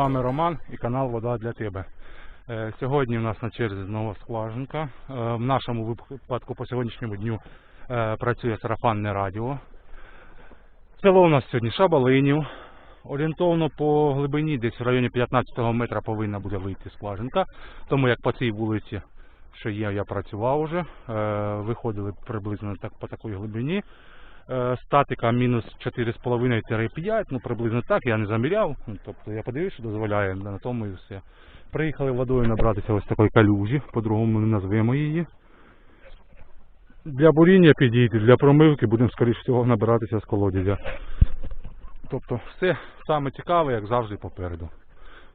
вами Роман і канал Вода для тебе. Е, Сьогодні в нас на черзі знову скважинка. Е, В нашому випадку по сьогоднішньому дню е, працює сарафанне радіо. Село у нас сьогодні Шабалинів. Орієнтовно по глибині десь в районі 15 метра повинна буде вийти скважинка. Тому як по цій вулиці, що є, я працював уже. Е, Виходили приблизно по такій глибині. Е, Статика мінус 4,5-5, ну приблизно так, я не заміряв. Ну, Тобто я подивився, що дозволяє на тому і все. Приїхали водою набратися ось такої калюжі, по-другому не назвемо її. Для буріння підійти, для промивки будемо скоріш всього набиратися з колодязя. Тобто все саме цікаве, як завжди, попереду.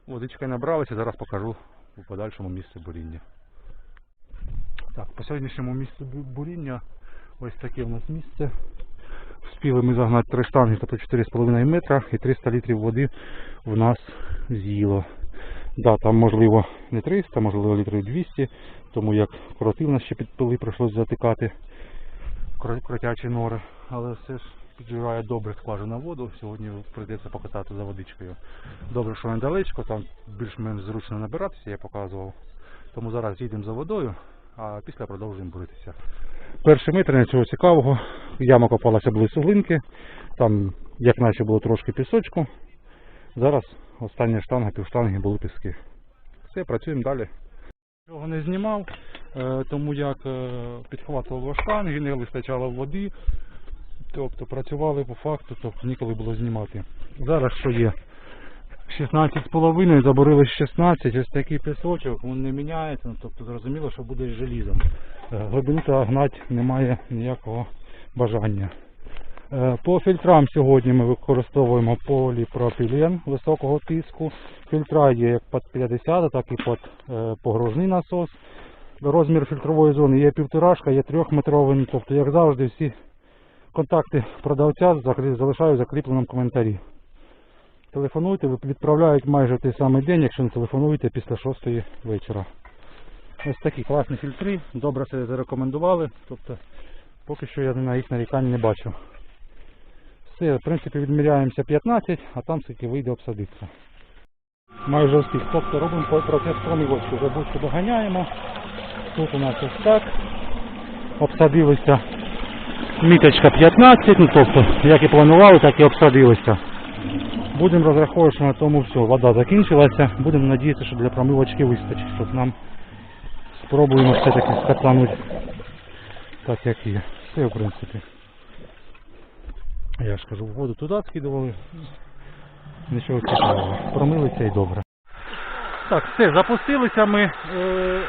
Водичкою набралися, зараз покажу у подальшому місці буріння. Так, по сьогоднішньому місцю бу- буріння ось таке у нас місце. Вспіли ми загнати три штанги та по 4,5 метра і 300 літрів води в нас з'їло. Да, там можливо не 300, можливо літрів 200, тому як коротив нас ще підпили, прийшлось затикати кротячі нори, але все ж піджирає добре скважина воду. Сьогодні прийдеться покатати за водичкою. Добре, що недалечко, там більш-менш зручно набиратися, я показував. Тому зараз їдемо за водою, а після продовжуємо буритися. Перший метр нічого цікавого. Яма копалася були суглинки, там як наче було трошки пісочку. Зараз остання штанга, півштанги були піски. Все, працюємо далі. Цього не знімав, е, тому як е, підхватувало штанги, не вистачало води. Тобто працювали по факту, тобто ніколи було знімати. Зараз що є? 16,5, заборили 16, ось такий пісочок, він не міняється, ну, тобто зрозуміло, що буде з желізом. Е, Глибину та гнать немає ніякого бажання. Е, По фільтрам сьогодні ми використовуємо поліпропілен високого тиску. Фільтра є як під 50, так і під е, погружний насос. Розмір фільтрової зони є півторашка, є трьохметровий, тобто, як завжди, всі контакти продавця залишаю в закріпленому коментарі. Телефонуйте, відправляють майже той самий день, якщо не телефонуєте після 6 вечора. Ось такі класні фільтри, добре себе зарекомендували, тобто поки що я на їх нарікань не бачу. Все, в принципі, відміряємося 15, а там скільки вийде обсадитися. Майже встиг. Тобто робимо процес промивочки. Забудьте доганяємо. Тут у нас ось так. Обсадилися міточка 15, ну тобто, як і планували, так і обсадилися. Будемо розраховувати, що на тому все. Вода закінчилася. Будемо надіятися, що для промивочки вистачить, щоб нам спробуємо все-таки скатанути так, як є. Все, в принципі. Я ж кажу, воду туди скидували. Нічого цікавого. Промилися і добре. Так, все, запустилися ми. Е,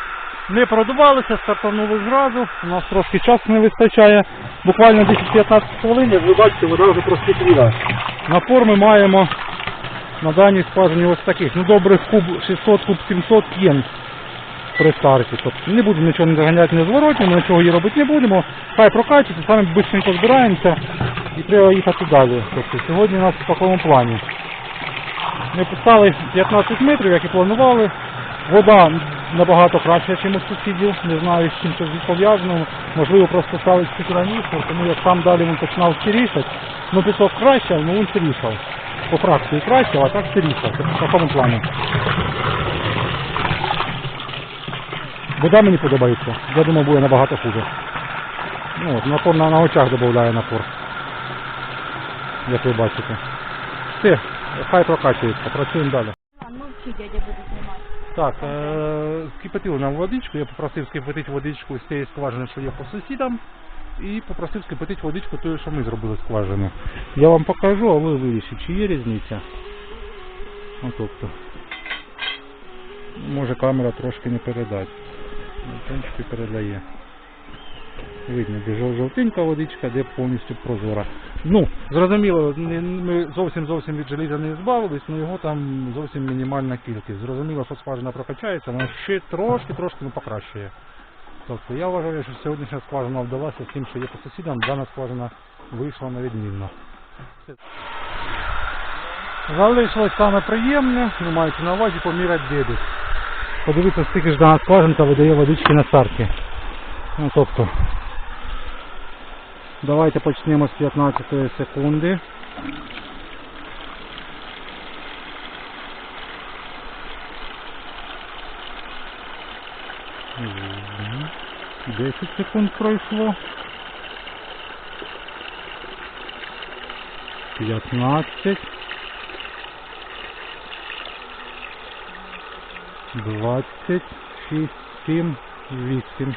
не продувалися, стартанули зразу. У нас трошки часу не вистачає. Буквально 10-15 хвилин, як ви бачите, вода вже просвітліла. Напор ми маємо на даній скважині ось таких. Ну добрих куб 600, куб 700 єн при старті. Тобто не будемо нічого не заганяти, не зворотньо, нічого її робити не будемо. Хай прокачується, самі швидко збираємося і треба їхати далі. Тобто сьогодні у нас в такому плані. Ми писали 15 метрів, як і планували. Вода набагато краща, ніж у сусідів. Не знаю, з чим це пов'язано. Можливо, просто стали чуть раніше, тому як там далі він починав сирішати. Ну, пісок краще, але він сирішав. По фракції краще, а так сирішав. В такому плані. Вода мені подобається. Я думаю, буде набагато хуже. Ну, от, напор на, на очах додає напор. Як ви бачите. Все, хай прокачується, працюємо далі. А, ну чи дядя буде знімати. Так, е, скипятили нам водичку, я попросив скипятити водичку з цієї скважини, що є по сусідам, і попросив скипятити водичку тою, що ми зробили скважину. Я вам покажу, а ви вирішите, чи є різниця. Ну, тобто, може камера трошки не передати. Ну, В принципі, передає. Видно, де жовтенька водичка, де повністю прозора. Ну, зрозуміло, ми зовсім зовсім від желіза не збавились, але його там зовсім мінімальна кількість. Зрозуміло, що скважина прокачається, вона ще трошки, трошки ну, покращує. Тобто я вважаю, що сьогоднішня скважина вдалася тим, що є по сусідам, дана скважина вийшла на відмінно. Залишилось саме приємне, маєте на увазі поміряти дебіт. Подивіться, скільки ж дана скважинка видає водички на старті. Ну тобто давайте почнемо з 15 секунди. Десять секунд пройшло. 15 20, 6, 7, 8.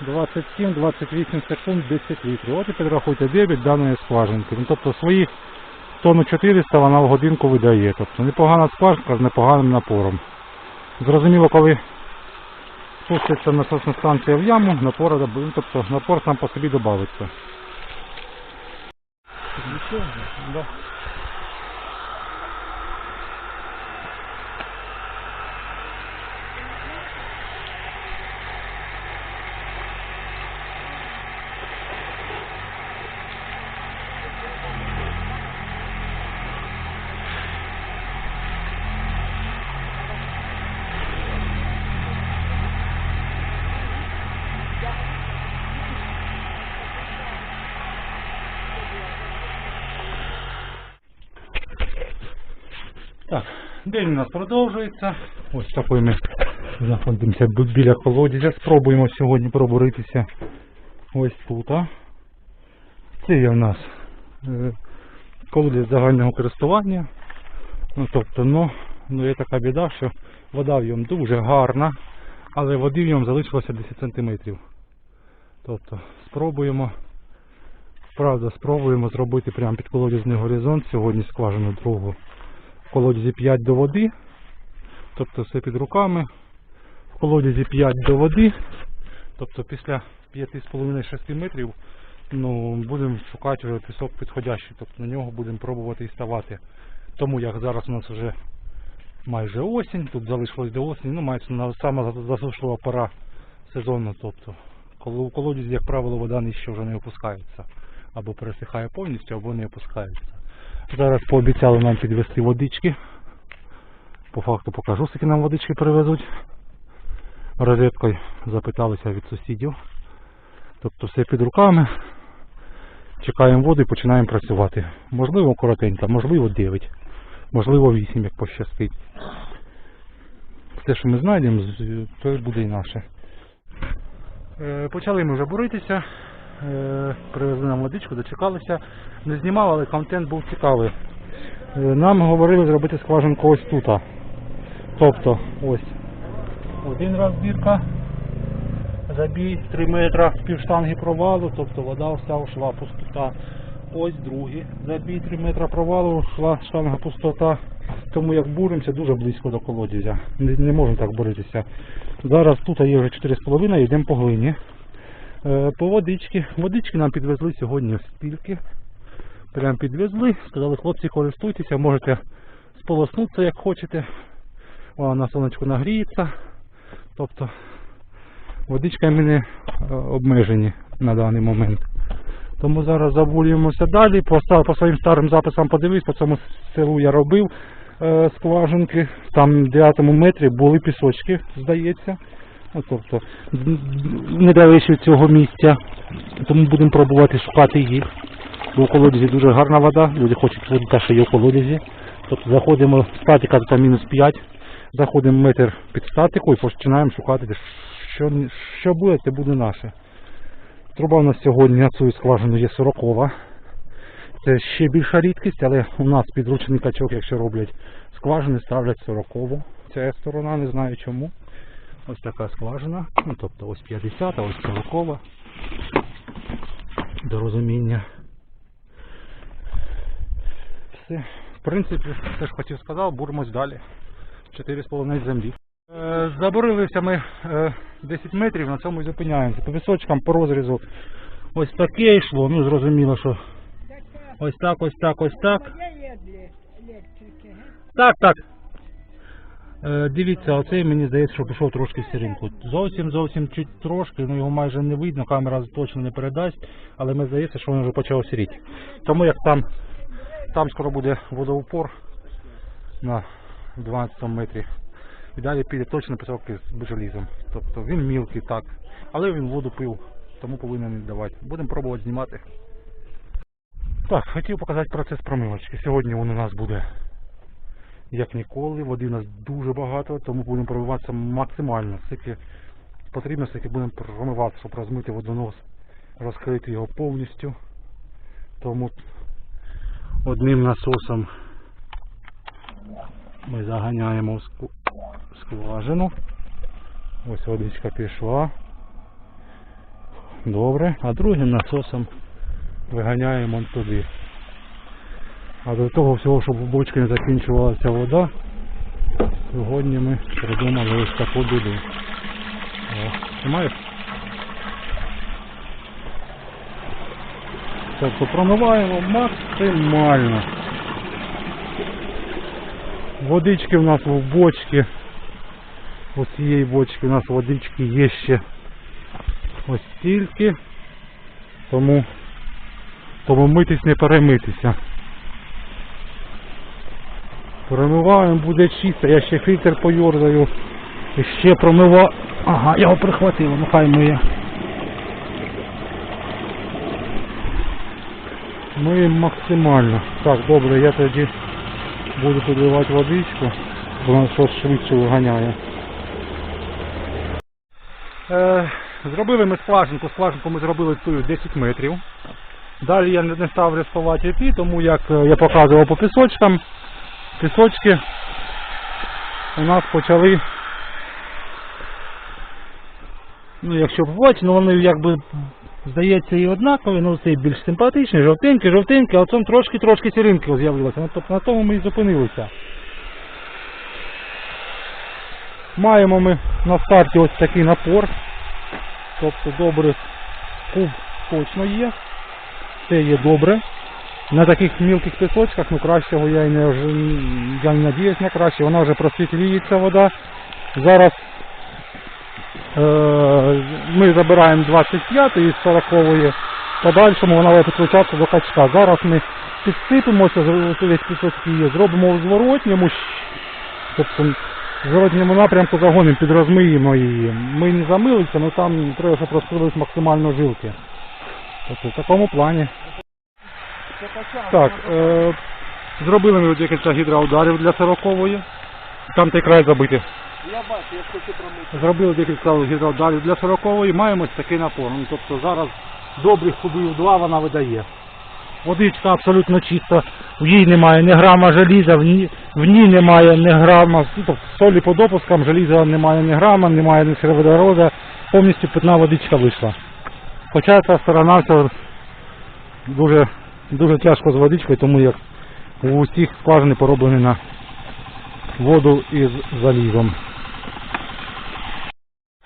27, 28 секунд, 10 літрів. От і підрахуйте дебіт даної скважинки. Ну, тобто своїх тонну 400 вона в годинку видає. Тобто непогана скважинка з непоганим напором. Зрозуміло, коли спуститься насосна станція в яму, напор, доб- тобто напор сам по собі додається. Да. Так, день у нас продовжується. Ось такий ми знаходимося біля колодязя. Спробуємо сьогодні пробуритися ось тут. Це є в нас е, колодязь загального користування. Ну, тобто, ну, ну є така біда, що вода в ньому дуже гарна, але води в ньому залишилося 10 см. Тобто спробуємо, правда, спробуємо зробити прямо під колодязний горизонт сьогодні скважину другу колодязі 5 до води, тобто все під руками. В колодязі 5 до води, тобто після 5,5-6 метрів ну, будемо шукати вже пісок підходящий, тобто на нього будемо пробувати і ставати. Тому як зараз у нас вже майже осінь, тут залишилось до осені, ну мається на засушлива пора сезону, тобто коли у колодязі, як правило, вода нижче вже не опускається. Або пересихає повністю, або не опускається. Зараз пообіцяли нам підвести водички. По факту покажу, скільки нам водички привезуть. Розеткою запиталися від сусідів. Тобто все під руками. Чекаємо воду і починаємо працювати. Можливо коротенько, можливо 9, можливо 8, як пощастить. Те, що ми знайдемо, то буде і наше. Е, Почали ми вже буритися. Е, Привезли нам водичку, дочекалися. Не знімав, але контент був цікавий. Е, Нам говорили зробити скважинку ось тут. Тобто ось один раз бірка, забій 3 метра з півштанги провалу, тобто вода вся йшла пустота. Ось другий забій 3 метра провалу, йшла штанга пустота. Тому як буримося дуже близько до колодязя. Не, не можемо так боротися. Зараз тут є вже 4,5, йдемо по глині. Е, По водички. Водички нам підвезли сьогодні в спільки. Прям підвезли, сказали, хлопці, користуйтеся, можете сполоснутися як хочете. Вона на сонечку нагріється. Тобто водичками не е, обмежені на даний момент. Тому зараз забурюємося далі. По, по своїм старим записам подивись, по цьому селу я робив е, скважинки. Там в 9 метрі були пісочки, здається. Ну, тобто н- недалече від цього місця. Тому будемо пробувати шукати їх. Бо у колодязі дуже гарна вода, люди хочуть воду та що є у колодязі. Тобто заходимо, статика там мінус 5, заходимо метр під статику і починаємо шукати, що, що буде, це буде наше. Труба у нас сьогодні на цю скважину є 40 Це ще більша рідкість, але у нас підручний качок, якщо роблять скважини, ставлять 40 Ця сторона, не знаю чому. Ось така скважина. Ну, тобто ось 50, а ось 40 До розуміння. Все. В принципі, все ж хотів сказав, буремось далі. 4,5 землі. Е, Заборилися ми е, 10 метрів, на цьому і зупиняємося. По височкам, по розрізу ось таке йшло, ну зрозуміло, що ось так, ось так, ось так. Так, так. Е, дивіться, оцей мені здається, що пішов трошки в. Зовсім, зовсім чуть трошки, ну його майже не видно, камера точно не передасть, але мені здається, що він вже почав сіріти. Тому як там, там скоро буде водоупор на 12 метрі. І далі піде точно пісок з желізом. Тобто він мілкий, так. Але він воду пив, тому повинен віддавати. Будемо пробувати знімати. Так, хотів показати процес промивочки. Сьогодні він у нас буде як ніколи. Води у нас дуже багато, тому будемо промиватися максимально, скільки потрібно, все-таки будемо промивати, щоб розмити водонос, розкрити його повністю. Тому одним насосом ми заганяємо скважину. Ось водичка пішла. Добре. А другим насосом виганяємо туди. А до того всього, щоб в бочці не закінчувалася вода, сьогодні ми придумали ось таку біду. О, Знімаєш? Тобто промиваємо максимально. Водички в нас в бочці. Ось цієї бочки у нас водички є ще ось стільки. Тому, тому митись не перемитися. Промиваємо, буде чисто. Я ще фільтр поюрзаю. І ще промиваю. Ага, його прихватив, ну хай миє. Миємо максимально. Так, добре, я тоді буду підливати водичку, бо вона щось швидше виганяє. Е, зробили ми скважинку, скважинку ми зробили тую 10 метрів. Далі я не став рисувати йти, тому як е, я показував по пісочкам, пісочки у нас почали, ну якщо побачити, ну вони якби здається і однакові, ну цей більш симпатичний, жовтенький, жовтенький, а оцьому трошки-трошки сіринки з'явилося. Ну, тобто на тому ми і зупинилися. Маємо ми на старті ось такий напор. Тобто добре куб точно є. Це є добре. На таких мілких пісочках, ну кращого я і не я не надіюсь на краще, вона вже просвітлюється вода. Зараз е, ми забираємо 25 із 40 подальшому вона підключатися до качка. Зараз ми підсипемося, весь пісочки є, зробимо в зворотньому, тобто в зворотньому напрямку загонимо, підрозмиємо її. Ми не замилися, але там треба, щоб розкрились максимально жилки. Тобто в такому плані. Так, е, зробили ми декілька гідроударів для сорокової. Там той край забитий. Я бачу, я хочу промити. Зробили декілька гідроударів для сорокової, маємо ось такий напор. Ну, тобто зараз добрих кубів два вона видає. Водичка абсолютно чиста, в їй немає ні грама желіза, в ній, в ній немає ні грама, тобто солі по допускам, желіза немає ні грама, немає ні сероводорода, повністю питна водичка вийшла. Хоча ця сторона все дуже, дуже тяжко з водичкою, тому як у усіх скважини пороблені на воду із залізом.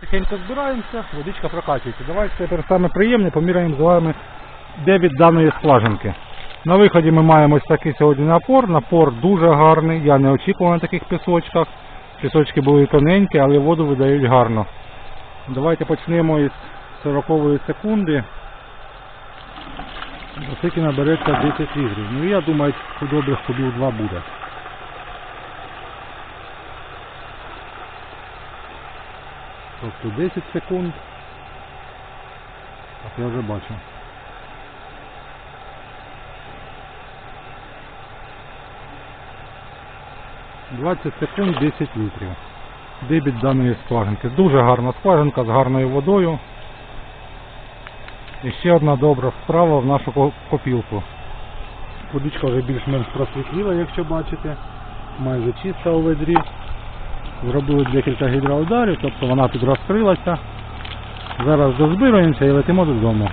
Тихенько збираємося, водичка прокачується. Давайте тепер саме приємне поміряємо з вами дебіт даної скважинки. На виході ми маємо ось такий сьогодні напор. Напор дуже гарний. Я не очікував на таких пісочках. Пісочки були тоненькі, але воду видають гарно. Давайте почнемо із 40 секунди. Оскільки набереться 10 літрів. Ну я думаю, добрих кубів 2 буде. Тобто 10 секунд. Так, я вже бачу. Двадцять секунд 10 літрів. Дебіт даної скважинки. Дуже гарна скважинка з гарною водою. І ще одна добра справа в нашу копілку. Водичка вже більш-менш просвітліла, якщо бачите. Майже чиста у ведрі. Зробили декілька гідроударів, тобто вона підрозкрилася. Зараз дозбируємося і летимо додому.